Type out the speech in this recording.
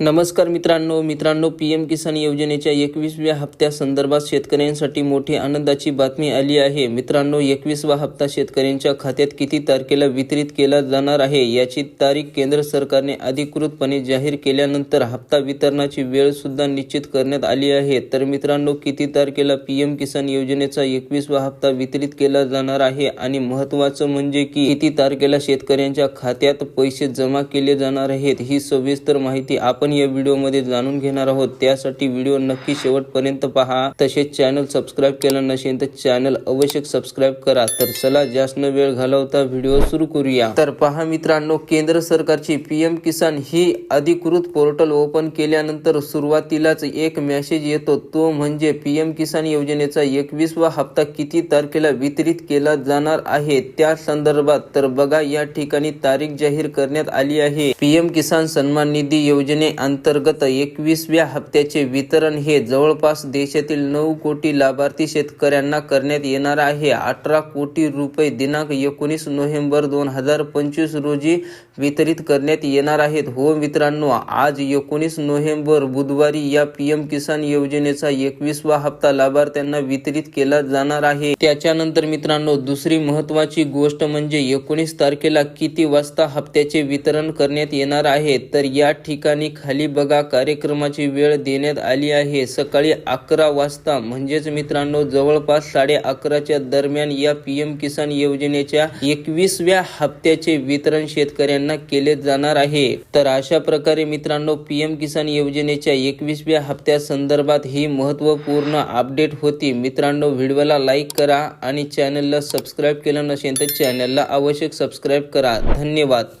नमस्कार मित्रांनो मित्रांनो पी एम किसान योजनेच्या एकवीसव्या हप्त्यासंदर्भात शेतकऱ्यांसाठी मोठी आनंदाची बातमी आली आहे. मित्रांनो एकवीसवा हप्ता शेतकऱ्यांच्या खात्यात किती तारखेला वितरित केला जाणार आहे याची तारीख केंद्र सरकारने अधिकृतपणे जाहीर केल्यानंतर हप्ता वितरणाची वेळसुद्धा निश्चित करण्यात आली आहे. तर मित्रांनो किती तारखेला पी एम किसान योजनेचा एकवीसवा हप्ता वितरित केला जाणार आहे? आणि महत्त्वाचं म्हणजे की किती तारखेला शेतकऱ्यांच्या खात्यात पैसे जमा केले जाणार आहेत? ही सविस्तर माहिती आपण आपण या व्हिडिओमध्ये जाणून घेणार आहोत. त्यासाठी व्हिडिओ नक्की शेवटपर्यंत पहा. तसेच चॅनल सबस्क्राईब केलं नसेल तर चॅनल अवश्य सबस्क्राईब करा. तर चला जास्त वेळ घालवता व्हिडिओ सुरू करूया. तर पहा मित्रांनो केंद्र सरकारची पीएम किसान ही अधिकृत पोर्टल ओपन केल्यानंतर सुरुवातीलाच एक मेसेज येतो. तो म्हणजे पी एम किसान योजनेचा एकवीसवा हप्ता किती तारखेला वितरित केला जाणार आहे? त्या संदर्भात तर बघा या ठिकाणी तारीख जाहीर करण्यात आली आहे. पीएम किसान सन्मान निधी योजने अंतर्गत एकवीसव्या हप्त्याचे वितरण हे जवळपास देशातील नऊ कोटी लाभार्थी शेतकऱ्यांना करण्यात येणार आहे. अठरा कोटी रुपये दिनांक एकोणीस नोव्हेंबर दोन हजार पंचवीस रोजी वितरित करण्यात येणार आहेत. हो मित्रांनो आज एकोणीस नोव्हेंबर बुधवारी या पीएम किसान योजनेचा एकवीसवा हप्ता लाभार्थ्यांना वितरित केला जाणार आहे. त्याच्यानंतर मित्रांनो दुसरी महत्वाची गोष्ट म्हणजे एकोणीस तारखेला किती वाजता हप्त्याचे वितरण करण्यात येणार आहे? तर या ठिकाणी खाली बघा कार्यक्रमाची वेळ देण्यात आली आहे. सकाळी अकरा वाजता. म्हणजेच मित्रांनो जवळपास साडे अकराच्या दरम्यान या पी एम किसान योजनेच्या एकवीसव्या हप्त्याचे वितरण शेतकऱ्यांना केले जाणार आहे. तर अशा प्रकारे मित्रांनो पी एम किसान योजनेच्या एकवीसव्या हप्त्या संदर्भात ही महत्त्वपूर्ण अपडेट होती. मित्रांनो व्हिडिओला लाईक करा आणि चॅनलला सबस्क्राईब केलं नसेल तर चॅनलला आवश्यक सबस्क्राईब करा. धन्यवाद.